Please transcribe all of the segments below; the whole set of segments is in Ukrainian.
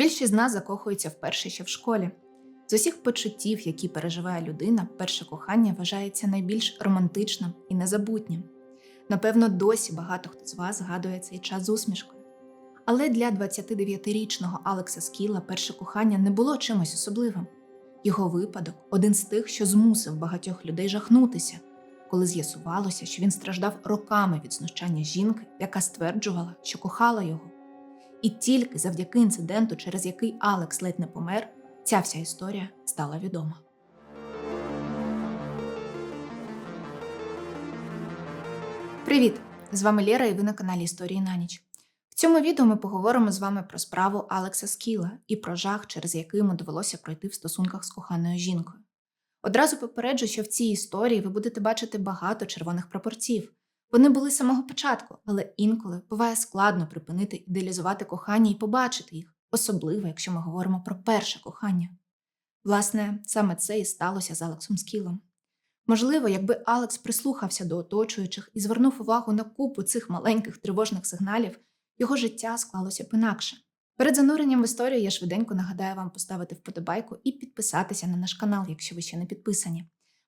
Більшість з нас закохується вперше ще в школі. З усіх почуттів, які переживає людина, перше кохання вважається найбільш романтичним і незабутнім. Напевно, досі багато хто з вас згадує цей час з усмішкою. Але для 29-річного Алекса Скіла перше кохання не було чимось особливим. Його випадок один з тих, що змусив багатьох людей жахнутися, коли з'ясувалося, що він страждав роками від знущання жінки, яка стверджувала, що кохала його. І тільки завдяки інциденту, через який Алекс ледь не помер, ця вся історія стала відома. Привіт! З вами Лєра і ви на каналі Історії на ніч. В цьому відео ми поговоримо з вами про справу Алекса Скіла і про жах, через який йому довелося пройти в стосунках з коханою жінкою. Одразу попереджу, що в цій історії ви будете бачити багато червоних прапорців. Вони були з самого початку, але інколи буває складно припинити ідеалізувати кохання і побачити їх, особливо якщо ми говоримо про перше кохання. Власне, саме це і сталося з Алексом Скілом. Можливо, якби Алекс прислухався до оточуючих і звернув увагу на купу цих маленьких тривожних сигналів, його життя склалося б інакше. Перед зануренням в історію я швиденько нагадаю вам поставити вподобайку і підписатися на наш канал, якщо ви ще не підписані.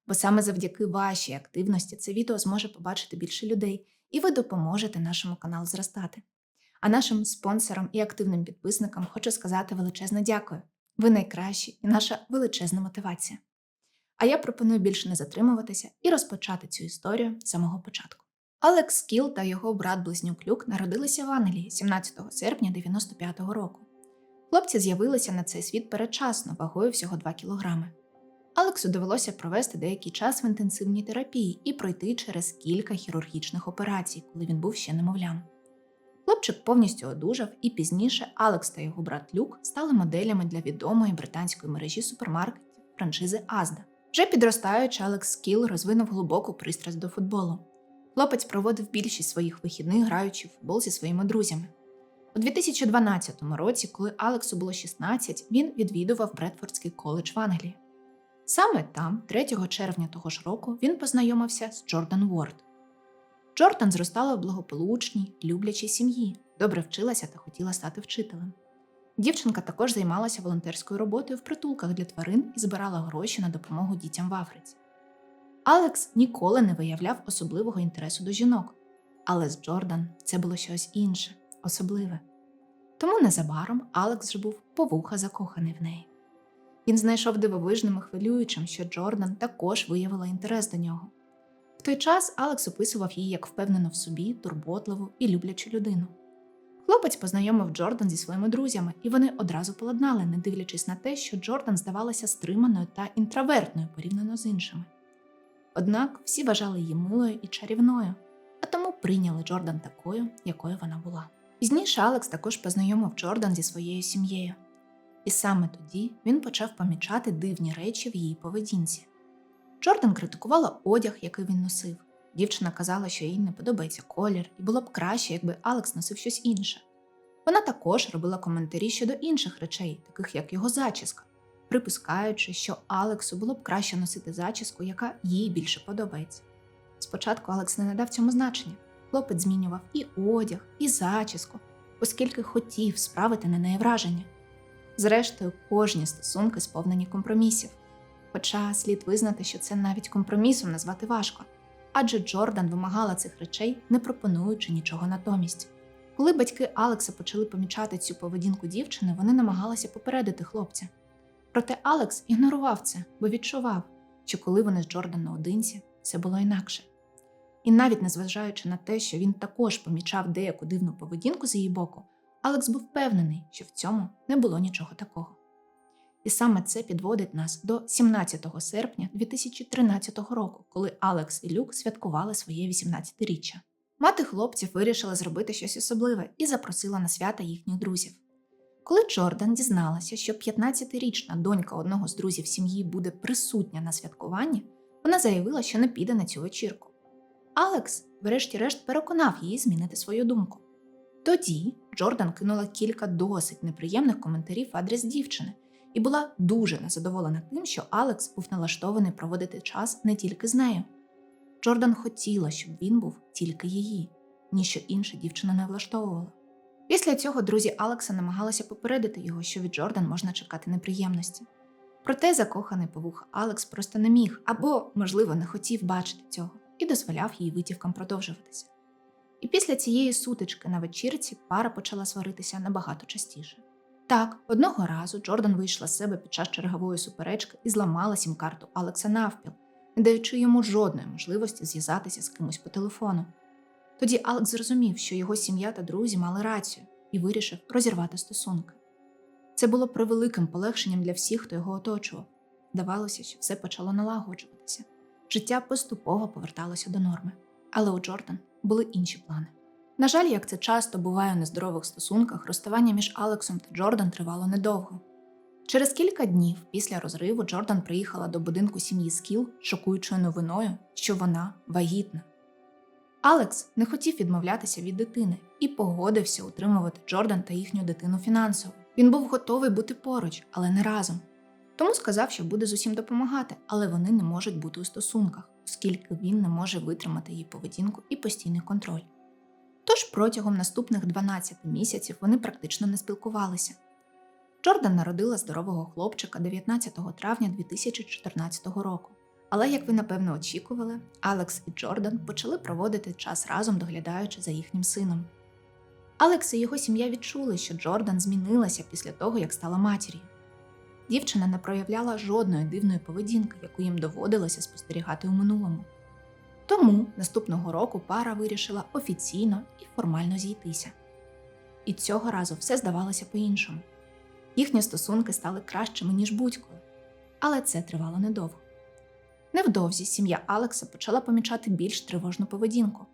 Бо саме завдяки вашій активності це відео зможе побачити більше людей, і ви допоможете нашому каналу зростати. А нашим спонсорам і активним підписникам хочу сказати величезне дякую. Ви найкращі і наша величезна мотивація. А я пропоную більше не затримуватися і розпочати цю історію з самого початку. Алекс Кіл та його брат-близнюк Люк народилися в Англії 17 серпня 95-го року. Хлопці з'явилися на цей світ передчасно, вагою всього 2 кілограми. Алексу довелося провести деякий час в інтенсивній терапії і пройти через кілька хірургічних операцій, коли він був ще немовлям. Хлопчик повністю одужав, і пізніше Алекс та його брат Люк стали моделями для відомої британської мережі супермаркетів франшизи Азда. Вже підростаючи, Алекс Кіл розвинув глибоку пристрасть до футболу. Хлопець проводив більшість своїх вихідних, граючи в футбол зі своїми друзями. У 2012 році, коли Алексу було 16, він відвідував Бредфордський коледж в Англії. Саме там, 3 червня того ж року, він познайомився з Джордан Уорд. Джордан зростала в благополучній, люблячій сім'ї, добре вчилася та хотіла стати вчителем. Дівчинка також займалася волонтерською роботою в притулках для тварин і збирала гроші на допомогу дітям в Африці. Алекс ніколи не виявляв особливого інтересу до жінок, але з Джордан це було щось інше, особливе. Тому незабаром Алекс вже був повуха закоханий в неї. Він знайшов дивовижним і хвилюючим, що Джордан також виявила інтерес до нього. В той час Алекс описував її як впевнену в собі, турботливу і люблячу людину. Хлопець познайомив Джордан зі своїми друзями, і вони одразу поладнали, не дивлячись на те, що Джордан здавалася стриманою та інтровертною порівняно з іншими. Однак всі вважали її милою і чарівною, а тому прийняли Джордан такою, якою вона була. Пізніше Алекс також познайомив Джордан зі своєю сім'єю. І саме тоді він почав помічати дивні речі в її поведінці. Джордан критикувала одяг, який він носив. Дівчина казала, що їй не подобається колір, і було б краще, якби Алекс носив щось інше. Вона також робила коментарі щодо інших речей, таких як його зачіска, припускаючи, що Алексу було б краще носити зачіску, яка їй більше подобається. Спочатку Алекс не надав цьому значення. Хлопець змінював і одяг, і зачіску, оскільки хотів справити на неї враження. Зрештою, кожні стосунки сповнені компромісів. Хоча слід визнати, що це навіть компромісом назвати важко, адже Джордан вимагала цих речей, не пропонуючи нічого натомість. Коли батьки Алекса почали помічати цю поведінку дівчини, вони намагалися попередити хлопця. Проте Алекс ігнорував це, бо відчував, що коли вони з Джордан наодинці, це було інакше. І навіть незважаючи на те, що він також помічав деяку дивну поведінку з її боку, Алекс був впевнений, що в цьому не було нічого такого. І саме це підводить нас до 17 серпня 2013 року, коли Алекс і Люк святкували своє 18-річчя. Мати хлопців вирішила зробити щось особливе і запросила на свята їхніх друзів. Коли Джордан дізналася, що 15-річна донька одного з друзів сім'ї буде присутня на святкуванні, вона заявила, що не піде на цю вечірку. Алекс, врешті-решт, переконав її змінити свою думку. Тоді Джордан кинула кілька досить неприємних коментарів в адрес дівчини і була дуже незадоволена тим, що Алекс був налаштований проводити час не тільки з нею. Джордан хотіла, щоб він був тільки її, ніщо інше дівчина не влаштовувала. Після цього друзі Алекса намагалися попередити його, що від Джордан можна чекати неприємності. Проте закоханий повуха Алекс просто не міг або, можливо, не хотів бачити цього і дозволяв її витівкам продовжуватися. І після цієї сутички на вечірці пара почала сваритися набагато частіше. Так, одного разу Джордан вийшла з себе під час чергової суперечки і зламала сім-карту Алекса навпіл, не даючи йому жодної можливості зв'язатися з кимось по телефону. Тоді Алекс зрозумів, що його сім'я та друзі мали рацію, і вирішив розірвати стосунки. Це було превеликим полегшенням для всіх, хто його оточував. Здавалося, що все почало налагоджуватися. Життя поступово поверталося до норми. Але у Джордан були інші плани. На жаль, як це часто буває у нездорових стосунках, розставання між Алексом та Джордан тривало недовго. Через кілька днів після розриву Джордан приїхала до будинку сім'ї Скіл шокуючою новиною, що вона вагітна. Алекс не хотів відмовлятися від дитини і погодився утримувати Джордан та їхню дитину фінансово. Він був готовий бути поруч, але не разом. Тому сказав, що буде з усім допомагати, але вони не можуть бути у стосунках, оскільки він не може витримати її поведінку і постійний контроль. Тож протягом наступних 12 місяців вони практично не спілкувалися. Джордан народила здорового хлопчика 19 травня 2014 року. Але, як ви напевно очікували, Алекс і Джордан почали проводити час разом, доглядаючи за їхнім сином. Алекс і його сім'я відчули, що Джордан змінилася після того, як стала матір'ю. Дівчина не проявляла жодної дивної поведінки, яку їм доводилося спостерігати у минулому. Тому наступного року пара вирішила офіційно і формально зійтися. І цього разу все здавалося по-іншому. Їхні стосунки стали кращими, ніж будь-коли, але це тривало недовго. Невдовзі сім'я Алекса почала помічати більш тривожну поведінку.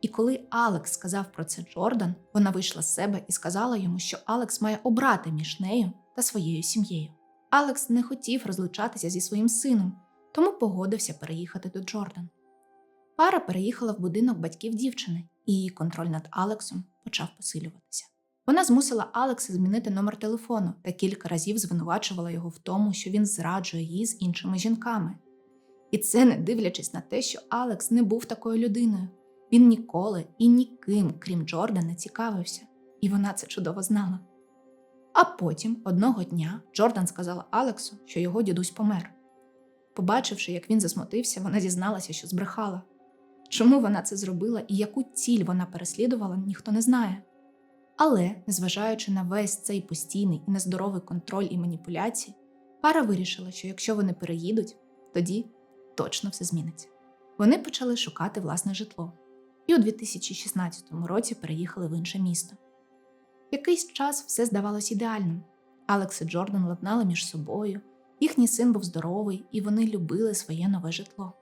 І коли Алекс сказав про це Джордан, вона вийшла з себе і сказала йому, що Алекс має обрати між нею та своєю сім'єю. Алекс не хотів розлучатися зі своїм сином, тому погодився переїхати до Джордан. Пара переїхала в будинок батьків дівчини, і її контроль над Алексом почав посилюватися. Вона змусила Алекса змінити номер телефону та кілька разів звинувачувала його в тому, що він зраджує її з іншими жінками. І це не дивлячись на те, що Алекс не був такою людиною. Він ніколи і ніким, крім Джордан, не цікавився, і вона це чудово знала. А потім, одного дня, Джордан сказала Алексу, що його дідусь помер. Побачивши, як він засмутився, вона дізналася, що збрехала. Чому вона це зробила і яку ціль вона переслідувала, ніхто не знає. Але, незважаючи на весь цей постійний і нездоровий контроль і маніпуляції, пара вирішила, що якщо вони переїдуть, тоді точно все зміниться. Вони почали шукати власне житло і у 2016 році переїхали в інше місто. Якийсь час все здавалось ідеальним. Алекс і Джордан ладнали між собою, їхній син був здоровий, і вони любили своє нове житло.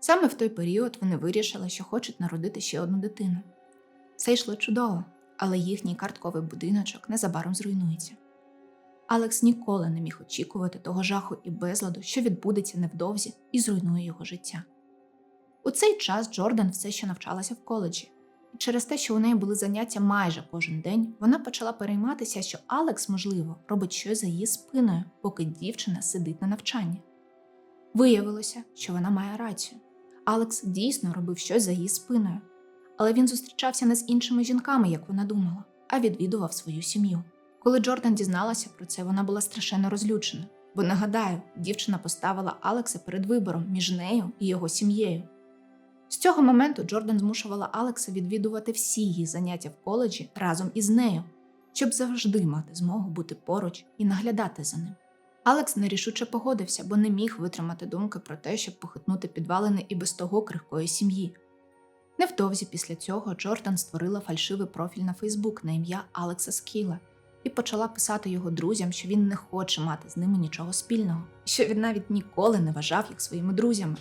Саме в той період вони вирішили, що хочуть народити ще одну дитину. Все йшло чудово, але їхній картковий будиночок незабаром зруйнується. Алекс ніколи не міг очікувати того жаху і безладу, що відбудеться невдовзі і зруйнує його життя. У цей час Джордан все ще навчалася в коледжі, через те, що у неї були заняття майже кожен день, вона почала перейматися, що Алекс, можливо, робить щось за її спиною, поки дівчина сидить на навчанні. Виявилося, що вона має рацію. Алекс дійсно робив щось за її спиною, але він зустрічався не з іншими жінками, як вона думала, а відвідував свою сім'ю. Коли Джордан дізналася про це, вона була страшенно розлючена, бо нагадаю, дівчина поставила Алекса перед вибором між нею і його сім'єю. З цього моменту Джордан змушувала Алекса відвідувати всі її заняття в коледжі разом із нею, щоб завжди мати змогу бути поруч і наглядати за ним. Алекс нерішуче погодився, бо не міг витримати думки про те, щоб похитнути підвалини і без того крихкої сім'ї. Невдовзі після цього Джордан створила фальшивий профіль на Фейсбук на ім'я Алекса Скіла і почала писати його друзям, що він не хоче мати з ними нічого спільного, що він навіть ніколи не вважав їх своїми друзями.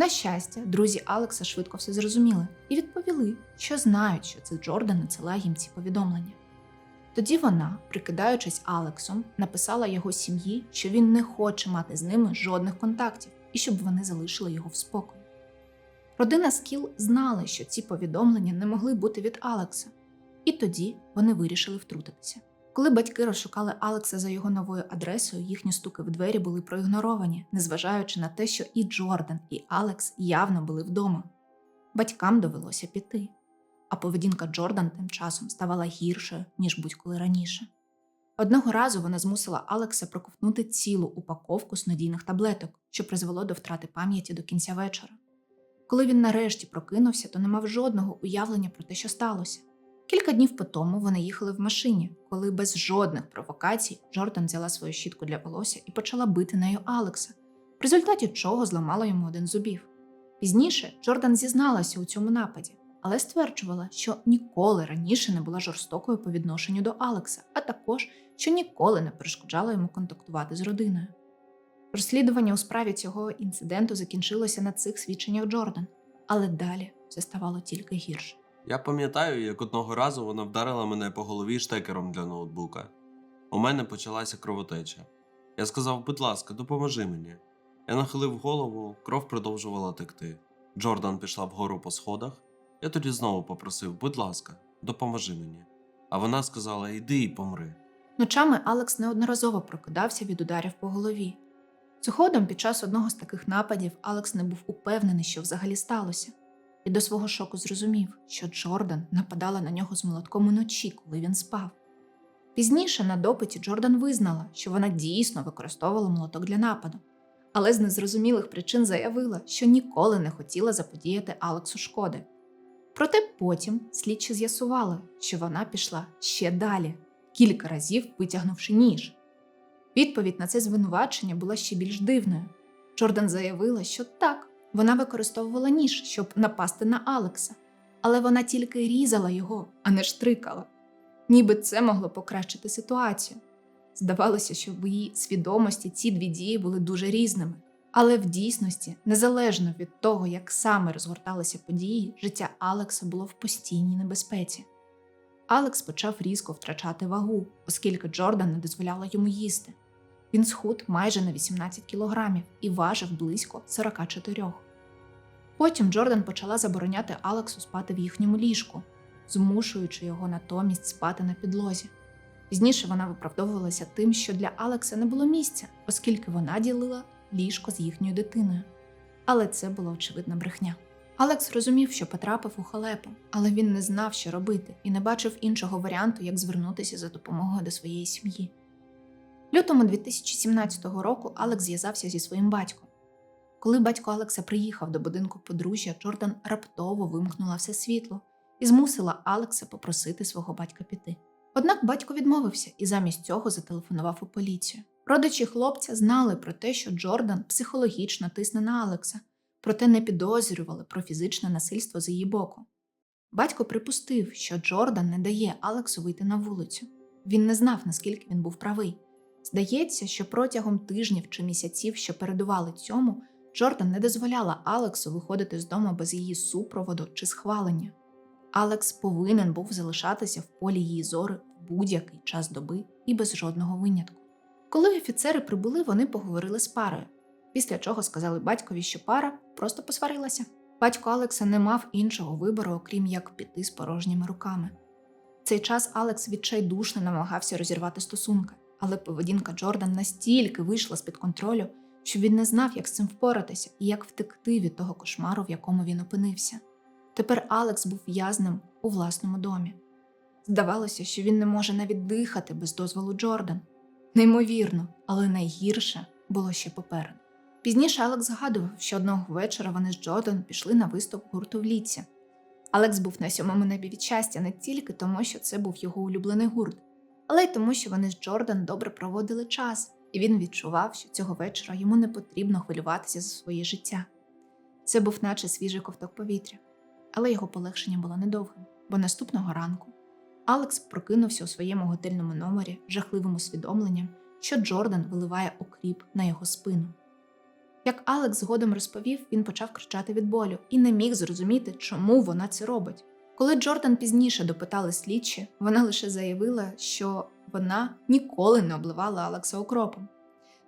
На щастя, друзі Алекса швидко все зрозуміли і відповіли, що знають, що це Джордан надсилає їм ці повідомлення. Тоді вона, прикидаючись Алексом, написала його сім'ї, що він не хоче мати з ними жодних контактів і щоб вони залишили його в спокої. Родина Скіл знали, що ці повідомлення не могли бути від Алекса, і тоді вони вирішили втрутитися. Коли батьки розшукали Алекса за його новою адресою, їхні стуки в двері були проігноровані, незважаючи на те, що і Джордан, і Алекс явно були вдома. Батькам довелося піти. а поведінка Джордан тим часом ставала гіршою, ніж будь-коли раніше. Одного разу вона змусила Алекса проковтнути цілу упаковку снодійних таблеток, що призвело до втрати пам'яті до кінця вечора. Коли він нарешті прокинувся, то не мав жодного уявлення про те, що сталося. Кілька днів по тому вони їхали в машині, коли без жодних провокацій Джордан взяла свою щітку для волосся і почала бити нею Алекса, в результаті чого зламала йому один зубів. Пізніше Джордан зізналася у цьому нападі, але стверджувала, що ніколи раніше не була жорстокою по відношенню до Алекса, а також що ніколи не перешкоджала йому контактувати з родиною. Розслідування у справі цього інциденту закінчилося на цих свідченнях Джордан, але далі все ставало тільки гірше. Я пам'ятаю, як одного разу вона вдарила мене по голові штекером для ноутбука. У мене почалася кровотеча. Я сказав, будь ласка, допоможи мені. Я нахилив голову, кров продовжувала текти. Джордан пішла вгору по сходах. Я тоді знову попросив, будь ласка, допоможи мені. А вона сказала: Йди і помри. Ночами Алекс неодноразово прокидався від ударів по голові. Згодом, під час одного з таких нападів, Алекс не був упевнений, що взагалі сталося, і до свого шоку зрозумів, що Джордан нападала на нього з молотком уночі, коли він спав. Пізніше на допиті Джордан визнала, що вона дійсно використовувала молоток для нападу, але з незрозумілих причин заявила, що ніколи не хотіла заподіяти Алексу шкоди. Проте потім слідчі з'ясували, що вона пішла ще далі, кілька разів витягнувши ніж. Відповідь на це звинувачення була ще більш дивною. Джордан заявила, що так, вона використовувала ніж, щоб напасти на Алекса, але вона тільки різала його, а не штрикала. Ніби це могло покращити ситуацію. Здавалося, що в її свідомості ці дві дії були дуже різними. Але в дійсності, незалежно від того, як саме розгорталися події, життя Алекса було в постійній небезпеці. Алекс почав різко втрачати вагу, оскільки Джордан не дозволяла йому їсти. Він схуд майже на 18 кілограмів і важив близько 44. Потім Джордан почала забороняти Алексу спати в їхньому ліжку, змушуючи його натомість спати на підлозі. Пізніше вона виправдовувалася тим, що для Алекса не було місця, оскільки вона ділила ліжко з їхньою дитиною. Але це була очевидна брехня. Алекс розумів, що потрапив у халепу, але він не знав, що робити, і не бачив іншого варіанту, як звернутися за допомогою до своєї сім'ї. Лютому 2017 року Алекс зв'язався зі своїм батьком. Коли батько Алекса приїхав до будинку подружжя, Джордан раптово вимкнула все світло і змусила Алекса попросити свого батька піти. Однак батько відмовився і замість цього зателефонував у поліцію. Родичі хлопця знали про те, що Джордан психологічно тисне на Алекса, проте не підозрювали про фізичне насильство з її боку. Батько припустив, що Джордан не дає Алексу вийти на вулицю. Він не знав, наскільки він був правий. Здається, що протягом тижнів чи місяців, що передували цьому, Джордан не дозволяла Алексу виходити з дому без її супроводу чи схвалення. Алекс повинен був залишатися в полі її зори в будь-який час доби і без жодного винятку. Коли офіцери прибули, вони поговорили з парою, після чого сказали батькові, що пара просто посварилася. Батько Алекса не мав іншого вибору, окрім як піти з порожніми руками. В цей час Алекс відчайдушно намагався розірвати стосунки, але поведінка Джордан настільки вийшла з під контролю, що він не знав, як з цим впоратися і як втекти від того кошмару, в якому він опинився. Тепер Алекс був в'язним у власному домі. Здавалося, що він не може навіть дихати без дозволу Джордан. Неймовірно, але найгірше було ще попереду. Пізніше Алекс згадував, що одного вечора вони з Джордан пішли на виступ гурту в ліці. Алекс був на сьомому небі від щастя не тільки тому, що це був його улюблений гурт, але й тому, що вони з Джордан добре проводили час, і він відчував, що цього вечора йому не потрібно хвилюватися за своє життя. Це був наче свіжий ковток повітря, але його полегшення було недовгим, бо наступного ранку Алекс прокинувся у своєму готельному номері жахливим усвідомленням, що Джордан виливає окріп на його спину. Як Алекс згодом розповів, він почав кричати від болю і не міг зрозуміти, чому вона це робить. Коли Джордан пізніше допитали слідчі, вона лише заявила, що вона ніколи не обливала Алекса окропом.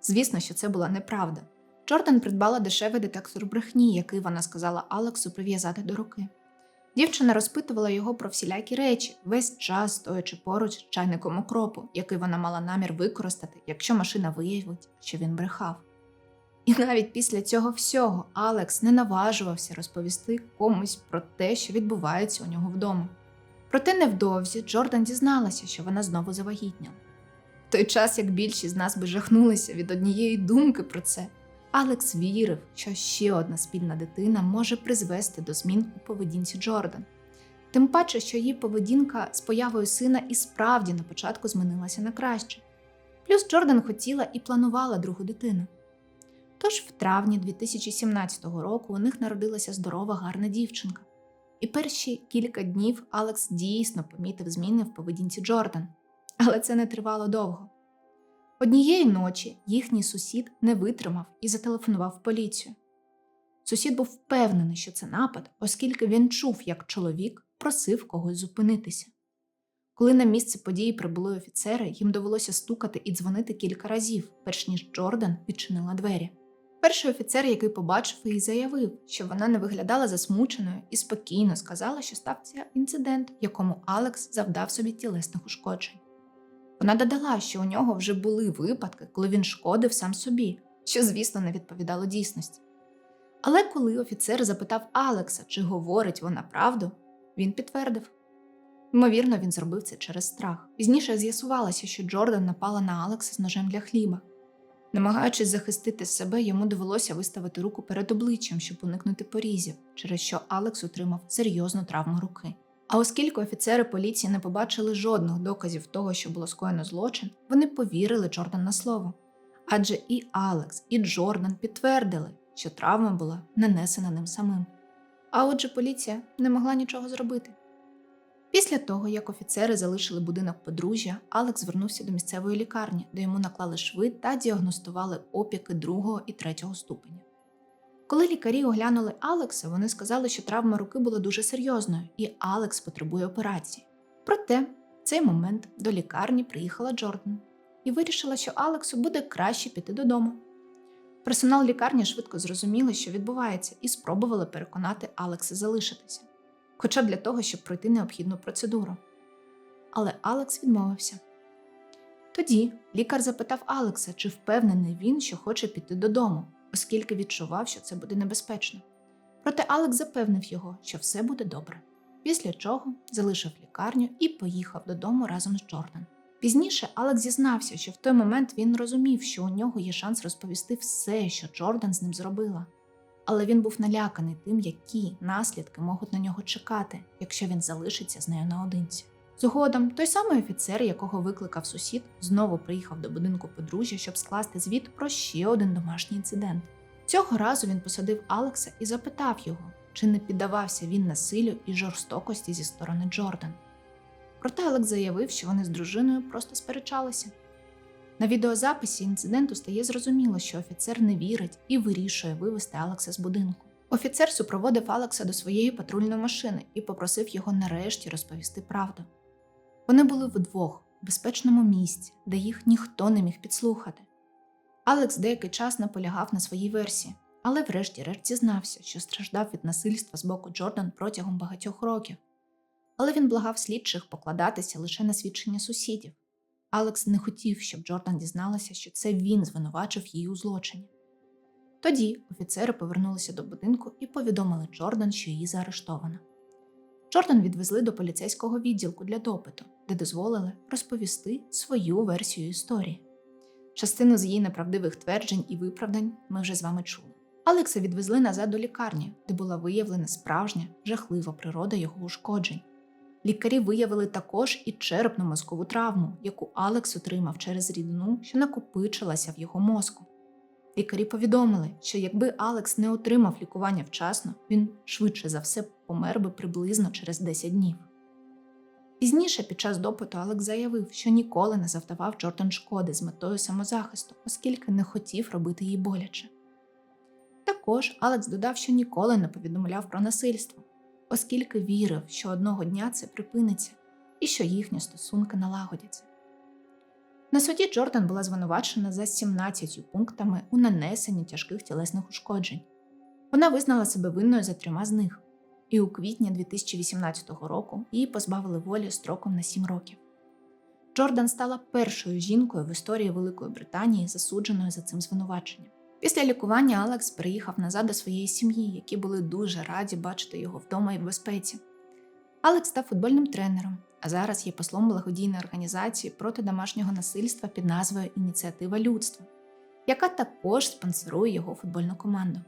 Звісно, що це була неправда. Джордан придбала дешевий детектор брехні, який вона сказала Алексу прив'язати до руки. Дівчина розпитувала його про всілякі речі, весь час стоячи поруч з чайником окропу, який вона мала намір використати, якщо машина виявить, що він брехав. І навіть після цього всього Алекс не наважувався розповісти комусь про те, що відбувається у нього вдома. Проте невдовзі Джордан дізналася, що вона знову завагітняла. В той час, як більшість з нас би жахнулися від однієї думки про це, Алекс вірив, що ще одна спільна дитина може призвести до змін у поведінці Джордан. Тим паче, що її поведінка з появою сина і справді на початку змінилася на краще. Плюс Джордан хотіла і планувала другу дитину. Тож в травні 2017 року у них народилася здорова гарна дівчинка. І перші кілька днів Алекс дійсно помітив зміни в поведінці Джордан, але це не тривало довго. Однієї ночі їхній сусід не витримав і зателефонував поліцію. Сусід був впевнений, що це напад, оскільки він чув, як чоловік просив когось зупинитися. Коли на місце події прибули офіцери, їм довелося стукати і дзвонити кілька разів, перш ніж Джордан відчинила двері. Перший офіцер, який побачив її, заявив, що вона не виглядала засмученою і спокійно сказала, що стався інцидент, якому Алекс завдав собі тілесних ушкоджень. Вона додала, що у нього вже були випадки, коли він шкодив сам собі, що, звісно, не відповідало дійсності. Але коли офіцер запитав Алекса, чи говорить вона правду, він підтвердив. Ймовірно, він зробив це через страх. Пізніше з'ясувалося, що Джордан напала на Алекса з ножем для хліба. Намагаючись захистити себе, йому довелося виставити руку перед обличчям, щоб уникнути порізів, через що Алекс отримав серйозну травму руки. А оскільки офіцери поліції не побачили жодних доказів того, що було скоєно злочин, вони повірили Джордан на слово. Адже і Алекс, і Джордан підтвердили, що травма була нанесена ним самим. А отже, поліція не могла нічого зробити. Після того, як офіцери залишили будинок подружжя, Алекс звернувся до місцевої лікарні, де йому наклали шви та діагностували опіки другого і третього ступеня. Коли лікарі оглянули Алекса, вони сказали, що травма руки була дуже серйозною, і Алекс потребує операції. Проте в цей момент до лікарні приїхала Джордан і вирішила, що Алексу буде краще піти додому. Персонал лікарні швидко зрозуміли, що відбувається, і спробували переконати Алекса залишитися, хоча для того, щоб пройти необхідну процедуру. Але Алекс відмовився. Тоді лікар запитав Алекса, чи впевнений він, що хоче піти додому, оскільки відчував, що це буде небезпечно. Проте Алекс запевнив його, що все буде добре, після чого залишив лікарню і поїхав додому разом з Джордан. Пізніше Алекс зізнався, що в той момент він розумів, що у нього є шанс розповісти все, що Джордан з ним зробила. Але він був наляканий тим, які наслідки можуть на нього чекати, якщо він залишиться з нею наодинці. Згодом той самий офіцер, якого викликав сусід, знову приїхав до будинку подружжя, щоб скласти звіт про ще один домашній інцидент. Цього разу він посадив Алекса і запитав його, чи не піддавався він насиллю і жорстокості зі сторони Джордан. Проте Алекс заявив, що вони з дружиною просто сперечалися. На відеозаписі інциденту стає зрозуміло, що офіцер не вірить і вирішує вивести Алекса з будинку. Офіцер супроводив Алекса до своєї патрульної машини і попросив його нарешті розповісти правду. Вони були вдвох в безпечному місці, де їх ніхто не міг підслухати. Алекс деякий час наполягав на своїй версії, але врешті-решт зізнався, що страждав від насильства з боку Джордан протягом багатьох років. Але він благав слідчих покладатися лише на свідчення сусідів. Алекс не хотів, щоб Джордан дізналася, що це він звинувачив її у злочині. Тоді офіцери повернулися до будинку і повідомили Джордан, що її заарештовано. Джордан відвезли до поліцейського відділку для допиту, де дозволили розповісти свою версію історії. Частину з її неправдивих тверджень і виправдань ми вже з вами чули. Алекса відвезли назад до лікарні, де була виявлена справжня, жахлива природа його ушкоджень. Лікарі виявили також і черепно-мозкову травму, яку Алекс отримав через рідину, що накопичилася в його мозку. Лікарі повідомили, що якби Алекс не отримав лікування вчасно, він швидше за все помер би приблизно через 10 днів. Пізніше, під час допиту, Алекс заявив, що ніколи не завдавав Джордан шкоди з метою самозахисту, оскільки не хотів робити їй боляче. Також Алекс додав, що ніколи не повідомляв про насильство, оскільки вірив, що одного дня це припиниться і що їхні стосунки налагодяться. На суді Джордан була звинувачена за 17 пунктами у нанесенні тяжких тілесних ушкоджень. Вона визнала себе винною за трьома з них, і у квітні 2018 року її позбавили волі строком на 7 років. Джордан стала першою жінкою в історії Великої Британії, засудженою за цим звинуваченням. Після лікування Алекс приїхав назад до своєї сім'ї, які були дуже раді бачити його вдома і в безпеці. Алекс став футбольним тренером, а зараз є послом благодійної організації проти домашнього насильства під назвою Ініціатива людства, яка також спонсорує його футбольну команду.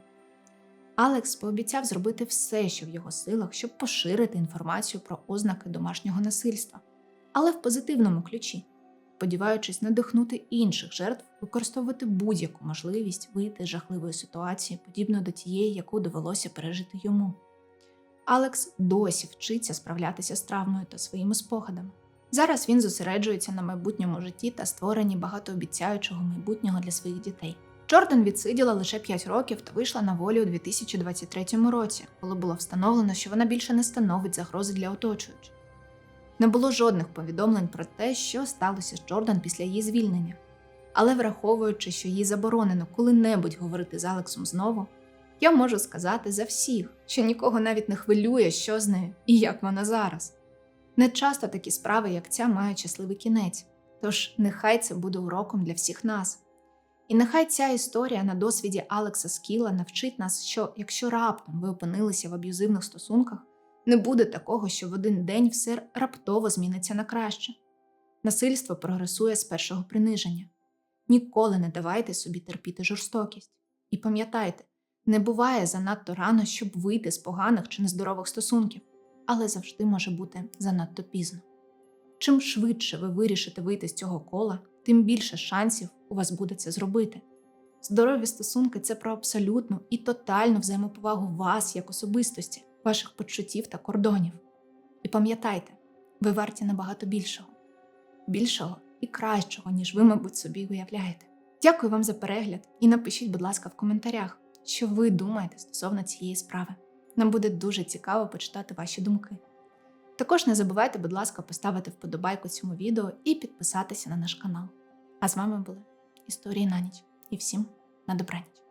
Алекс пообіцяв зробити все, що в його силах, щоб поширити інформацію про ознаки домашнього насильства, але в позитивному ключі, сподіваючись надихнути інших жертв використовувати будь-яку можливість вийти з жахливої ситуації, подібно до тієї, яку довелося пережити йому. Алекс досі вчиться справлятися з травмою та своїми спогадами. Зараз він зосереджується на майбутньому житті та створенні багатообіцяючого майбутнього для своїх дітей. Джордан відсиділа лише 5 років та вийшла на волю у 2023 році, коли було встановлено, що вона більше не становить загрози для оточуючих. Не було жодних повідомлень про те, що сталося з Джордан після її звільнення. Але враховуючи, що їй заборонено коли-небудь говорити з Алексом знову, я можу сказати за всіх, що нікого навіть не хвилює, що з нею і як вона зараз. Не часто такі справи, як ця, мають щасливий кінець, тож нехай це буде уроком для всіх нас. І нехай ця історія на досвіді Алекса Скіла навчить нас, що якщо раптом ви опинилися в аб'юзивних стосунках, не буде такого, що в один день все раптово зміниться на краще. Насильство прогресує з першого приниження. Ніколи не давайте собі терпіти жорстокість. І пам'ятайте, не буває занадто рано, щоб вийти з поганих чи нездорових стосунків, але завжди може бути занадто пізно. Чим швидше ви вирішите вийти з цього кола, тим більше шансів у вас буде це зробити. Здорові стосунки це про абсолютну і тотальну взаємоповагу вас як особистості, ваших почуттів та кордонів. І пам'ятайте, ви варті набагато більшого, більшого і кращого, ніж ви, мабуть, собі уявляєте. Дякую вам за перегляд і напишіть, будь ласка, в коментарях, що ви думаєте стосовно цієї справи. Нам буде дуже цікаво почитати ваші думки. Також не забувайте, будь ласка, поставити вподобайку цьому відео і підписатися на наш канал. А з вами були Історії на ніч і всім на добраніч.